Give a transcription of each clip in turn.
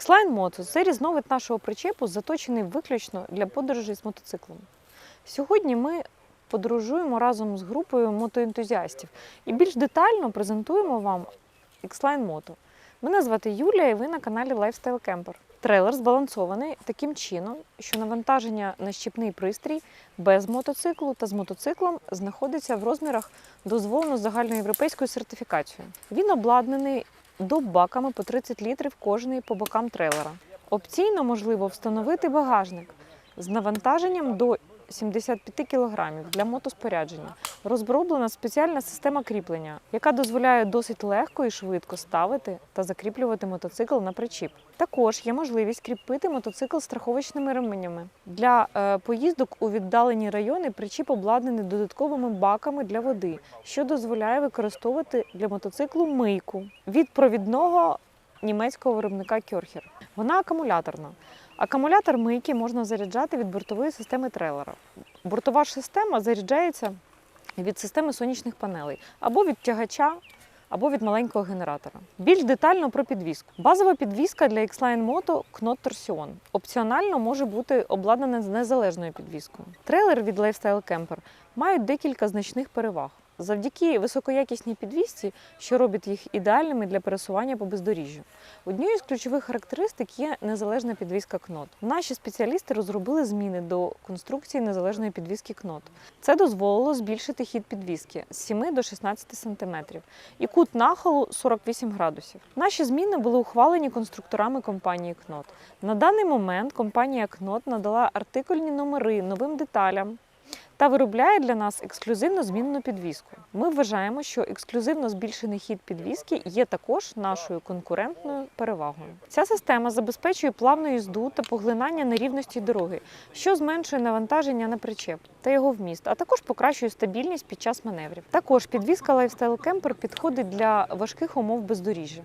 Xline Moto – це різновид нашого причепу, заточений виключно для подорожей з мотоциклом. Сьогодні ми подорожуємо разом з групою мотоентузіастів і більш детально презентуємо вам Xline Moto. Мене звати Юлія, і ви на каналі Lifestyle Camper. Трейлер збалансований таким чином, що навантаження на щепний пристрій без мотоциклу та з мотоциклом знаходиться в розмірах дозволено загальноєвропейською сертифікацією. Він обладнаний доп-баками по 30 літрів кожний по бокам трейлера. Опційно можливо встановити багажник з навантаженням до 75 кг для мотоспорядження. Розроблена спеціальна система кріплення, яка дозволяє досить легко і швидко ставити та закріплювати мотоцикл на причіп. Також є можливість кріпити мотоцикл страховочними ременями. Для е, поїздок у віддалені райони причіп обладнаний додатковими баками для води, що дозволяє використовувати для мотоциклу мийку від провідного німецького виробника Кьорхер. Вона акумуляторна. Акумулятор мийки можна заряджати від бортової системи трейлера. Бортова ж система заряджається від системи сонячних панелей або від тягача, або від маленького генератора. Більш детально про підвіску. Базова підвіска для X-Line Moto Knot Torsion. Опціонально може бути обладнана з незалежною підвіскою. Трейлер від Lifestyle Camper мають декілька значних переваг. Завдяки високоякісній підвісці, що робить їх ідеальними для пересування по бездоріжжю. Однією з ключових характеристик є незалежна підвіска кнот. Наші спеціалісти розробили зміни до конструкції незалежної підвіски кнот. Це дозволило збільшити хід підвіски з 7 до 16 см і кут нахилу 48 градусів. Наші зміни були ухвалені конструкторами компанії Кнот. На даний момент компанія Кнот надала артикульні номери новим деталям та виробляє для нас ексклюзивно змінну підвіску. Ми вважаємо, що ексклюзивно збільшений хід підвіски є також нашою конкурентною перевагою. Ця система забезпечує плавну їзду та поглинання нерівності дороги, що зменшує навантаження на причеп та його вміст, а також покращує стабільність під час маневрів. Також підвіска Lifestyle Camper підходить для важких умов бездоріжжя.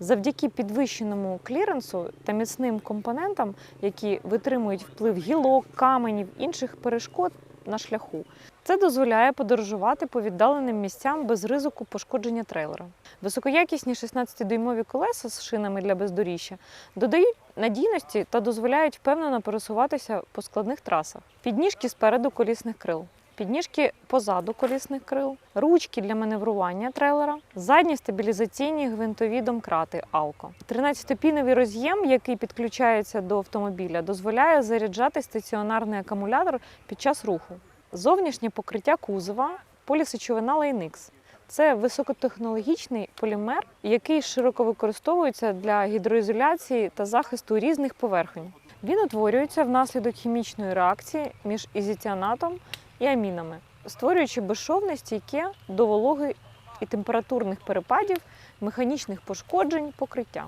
Завдяки підвищеному кліренсу та міцним компонентам, які витримують вплив гілок, каменів, інших перешкод на шляху. Це дозволяє подорожувати по віддаленим місцям без ризику пошкодження трейлера. Високоякісні 16-дюймові колеса з шинами для бездоріжжя додають надійності та дозволяють впевнено пересуватися по складних трасах. Підніжки спереду колісних крил. Підніжки позаду колісних крил, ручки для маневрування трейлера, задні стабілізаційні гвинтові домкрати Алко. 13-піновий роз'єм, який підключається до автомобіля, дозволяє заряджати стаціонарний акумулятор під час руху. Зовнішнє покриття кузова полісечовина Line-X. Це високотехнологічний полімер, який широко використовується для гідроізоляції та захисту різних поверхень. Він утворюється внаслідок хімічної реакції між ізоціанатом і амінами, створюючи безшовне стійке до вологи і температурних перепадів, механічних пошкоджень покриття.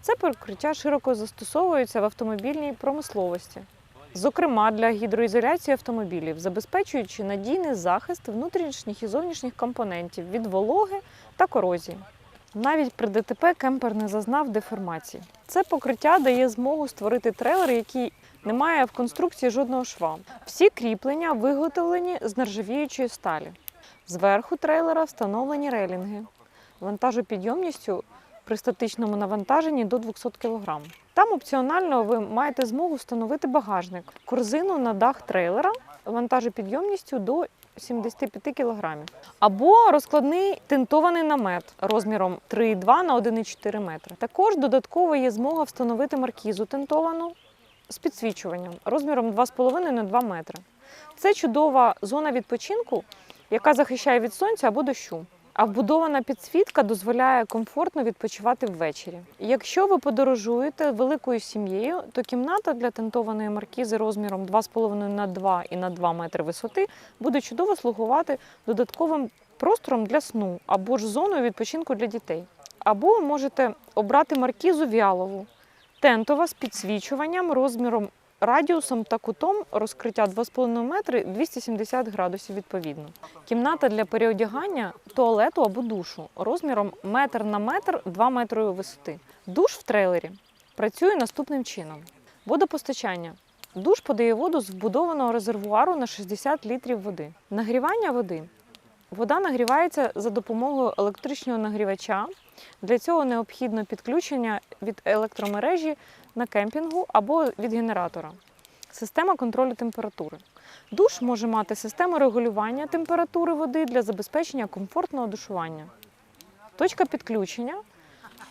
Це покриття широко застосовується в автомобільній промисловості, зокрема для гідроізоляції автомобілів, забезпечуючи надійний захист внутрішніх і зовнішніх компонентів від вологи та корозії. Навіть при ДТП кемпер не зазнав деформації. Це покриття дає змогу створити трейлер, який не має в конструкції жодного шва. Всі кріплення виготовлені з нержавіючої сталі. Зверху трейлера встановлені релінги вантажопідйомністю при статичному навантаженні до 200 кг. Там опціонально ви маєте змогу встановити багажник, корзину на дах трейлера вантажопідйомністю до 75 кг. Або розкладний тинтований намет розміром 3,2 на 1,4 метри. Також додатково є змога встановити маркізу тинтовану з підсвічуванням розміром 2,5 на 2 метри. Це чудова зона відпочинку, яка захищає від сонця або дощу. А вбудована підсвітка дозволяє комфортно відпочивати ввечері. Якщо ви подорожуєте великою сім'єю, то кімната для тентованої маркізи розміром 2,5 на 2 і на 2 метри висоти буде чудово слугувати додатковим простором для сну або ж зоною відпочинку для дітей. Або можете обрати маркізу віалову, тентова з підсвічуванням розміром радіусом та кутом розкриття 2,5 метри 270 градусів відповідно. Кімната для переодягання туалету або душу розміром метр на метр 2 метри висоти. Душ в трейлері працює наступним чином: водопостачання. Душ подає воду з вбудованого резервуару на 60 літрів води. Нагрівання води. Вода нагрівається за допомогою електричного нагрівача. Для цього необхідно підключення від електромережі на кемпінгу або від генератора. Система контролю температури. Душ може мати систему регулювання температури води для забезпечення комфортного душування. Точка підключення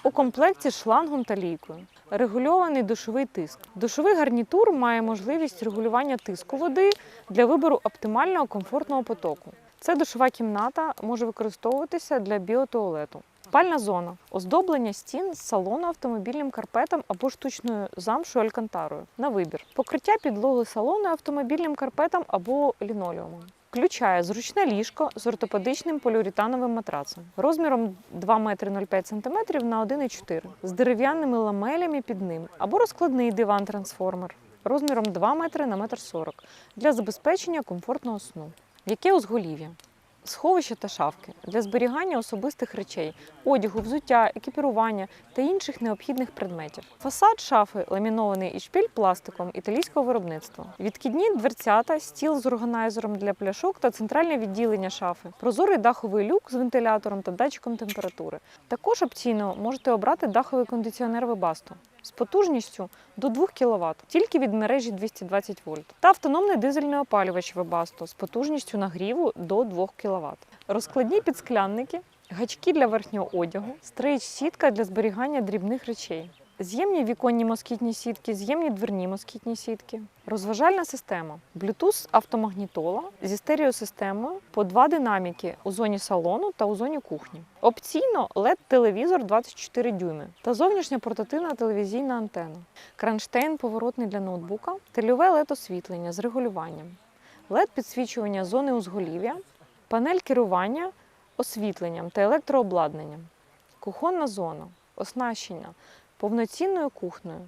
у комплекті з шлангом та лійкою. Регульований душовий тиск. Душовий гарнітур має можливість регулювання тиску води для вибору оптимального комфортного потоку. Ця душова кімната може використовуватися для біотуалету. Спальна зона оздоблення стін з салону автомобільним карпетом або штучною замшою алькантарою на вибір. Покриття підлоги салону автомобільним карпетом або лінолеумом. Включає зручне ліжко з ортопедичним поліуретановим матрацем розміром 2 метри 05 см на 1,4 з дерев'яними ламелями під ним або розкладний диван-трансформер розміром 2 метри на 1,40 м для забезпечення комфортного сну. Яке узголів'я? Сховища та шафки для зберігання особистих речей, одягу, взуття, екіпірування та інших необхідних предметів. Фасад шафи ламінований із шпиль пластиком італійського виробництва. Відкидні дверцята, стіл з органайзером для пляшок та центральне відділення шафи, прозорий даховий люк з вентилятором та датчиком температури. Також опційно можете обрати даховий кондиціонер Webasto з потужністю до 2 кВт, тільки від мережі 220 вольт, та автономний дизельний опалювач Webasto з потужністю нагріву до 2 кВт. Розкладні підсклянники, гачки для верхнього одягу, стрейч-сітка для зберігання дрібних речей. З'ємні віконні москітні сітки, з'ємні дверні москітні сітки, розважальна система, Bluetooth автомагнітола зі стереосистемою по два динаміки у зоні салону та у зоні кухні. Опційно LED-телевізор 24 дюйми та зовнішня портативна телевізійна антена, кронштейн поворотний для ноутбука, тельове LED-освітлення з регулюванням, LED-підсвічування зони узголів'я, панель керування освітленням та електрообладнанням, кухонна зона, оснащення повноцінною кухнею.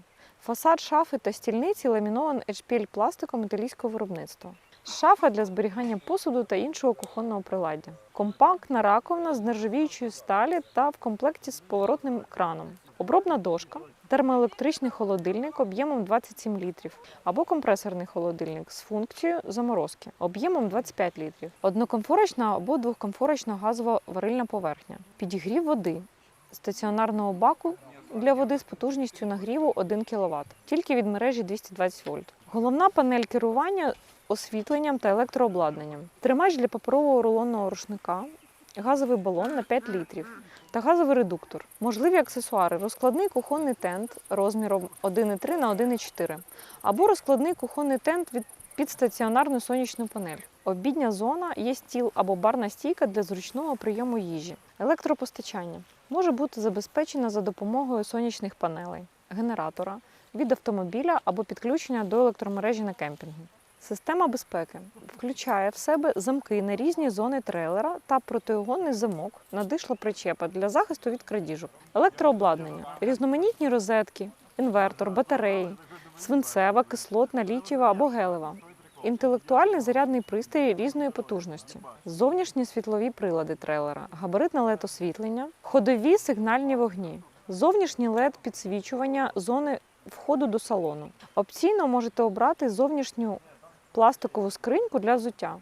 Фасад шафи та стільниці ламінован HPL пластиком італійського виробництва. Шафа для зберігання посуду та іншого кухонного приладдя. Компактна раковина з нержавіючої сталі та в комплекті з поворотним краном. Обробна дошка, термоелектричний холодильник об'ємом 27 літрів або компресорний холодильник з функцією заморозки об'ємом 25 літрів. Однокомфорочна або двохкомфорочна газова варильна поверхня. Підігрів води стаціонарного баку для води з потужністю нагріву 1 кВт, тільки від мережі 220 вольт. Головна панель керування освітленням та електрообладнанням. Тримач для паперового рулонного рушника, газовий балон на 5 літрів та газовий редуктор. Можливі аксесуари: розкладний кухонний тент розміром 1,3 на 1,4 або розкладний кухонний тент від під стаціонарну сонячну панель. Обідня зона є стіл або барна стійка для зручного прийому їжі. Електропостачання може бути забезпечена за допомогою сонячних панелей, генератора, від автомобіля або підключення до електромережі на кемпінгу. Система безпеки включає в себе замки на різні зони трейлера та протиугонний замок на дишло причепа для захисту від крадіжок, електрообладнання, різноманітні розетки, інвертор, батареї, свинцева, кислотна, літієва або гелева. Інтелектуальний зарядний пристрій різної потужності, зовнішні світлові прилади трейлера, габаритне led освітлення, ходові сигнальні вогні, зовнішній led підсвічування зони входу до салону. Опційно можете обрати зовнішню пластикову скриньку для взуття.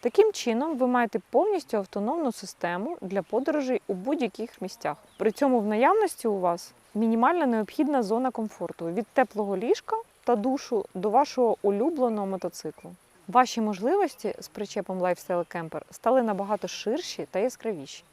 Таким чином, ви маєте повністю автономну систему для подорожей у будь-яких місцях. При цьому в наявності у вас мінімальна необхідна зона комфорту від теплого ліжка та душу до вашого улюбленого мотоциклу. Ваші можливості з причепом Lifestyle Camper стали набагато ширші та яскравіші.